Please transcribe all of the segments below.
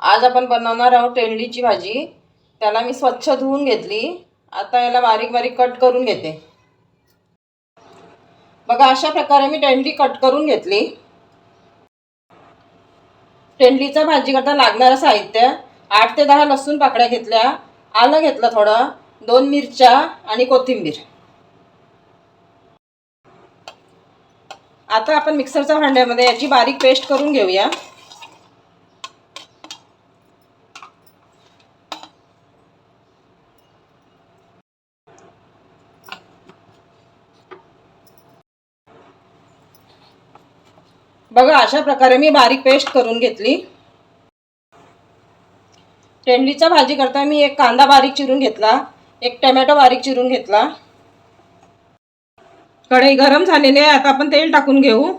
आज आपण बनवणार आहोत टेंडीची भाजी. त्याला मी स्वच्छ धुवून घेतली. आता याला बारीक बारीक कट करून घेते. बघा अशा प्रकारे मी टेंडी कट करून घेतली. तेंडलीचा भाजी करता लागणारं साहित्य आठ ते दहा लसूण पाकड्या घेतल्या आलं घेतलं थोडं दोन मिरच्या आणि कोथिंबीर. आता आपण मिक्सरच्या भांड्यामध्ये याची बारीक पेस्ट करून घेऊया. बघा अशा प्रकारे मी बारीक पेस्ट करून घेतली. तेंडलीचा भाजी करता मी एक कांदा बारीक चिरून घेतला एक टमॅटो बारीक चिरून घेतला. कढई गरम झालेली आहे आता आपण तेल टाकून घेऊ.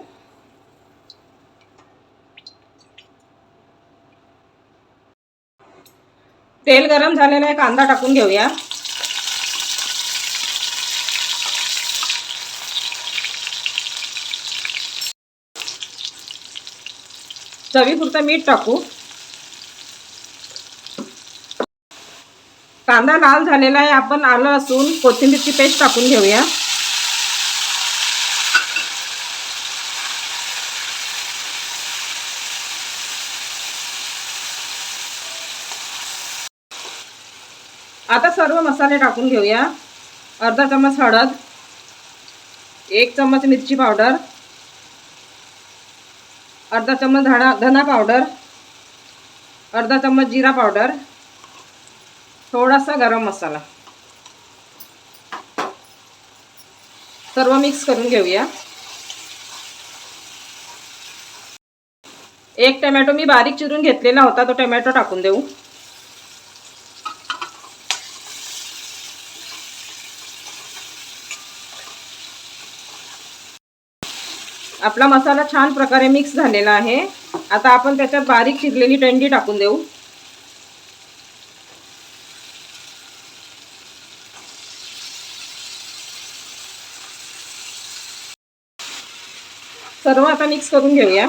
तेल गरम झालेलं आहे कांदा टाकून घेऊया. चवीपुरतं मीठ टाकू. कांदा लाल झालेला आहे आपण आलं असून कोथिंबीरची पेस्ट टाकून घेऊया. आता सर्व मसाले टाकून घेऊया. अर्धा चम्मच हळद एक चम्मच मिरची पावडर अर्धा चम्मच धणा धना पावडर अर्धा चम्मच जिरा पावडर थोडासा गरम मसाला. सर्व मिक्स करून घेऊया. एक टमॅटो मी बारीक चिरून घेतलेला होता तो टमॅटो टाकून देऊ. आपला मसाला छान प्रकारे मिक्स झालेला आहे. आता आपण त्याच्यात बारीक चिरलेली टेंडी टाकून देऊ. सर्व आता मिक्स करून घेऊया.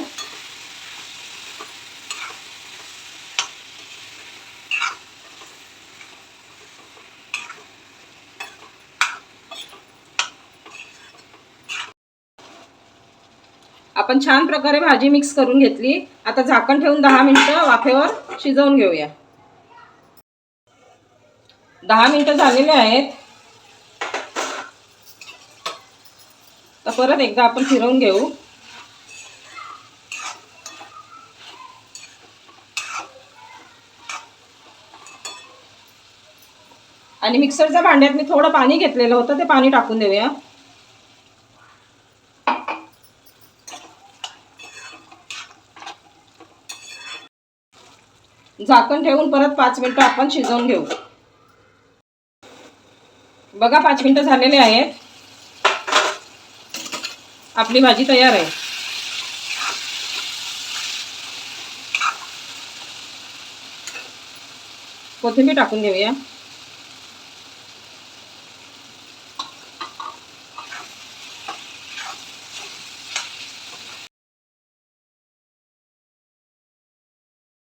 आपण छान प्रकारे भाजी मिक्स करून घेतली. आता झाकण ठेवून दहा मिनिटं वाफेवर शिजवून घेऊया. दहा मिनिटं झालेले आहेत. तर परत एकदा आपण फिरवून घेऊ. आणि मिक्सरच्या भांड्यात मी थोडं पाणी घेतलेलं होतं ते पाणी टाकून देऊया. झाकण ठेवून परत पाच मिनिटं आपण शिजवून घेऊ. बघा पाच मिनिटं झालेले आहेत. आपली भाजी तयार आहे. कोथिंबीर टाकून घेऊया.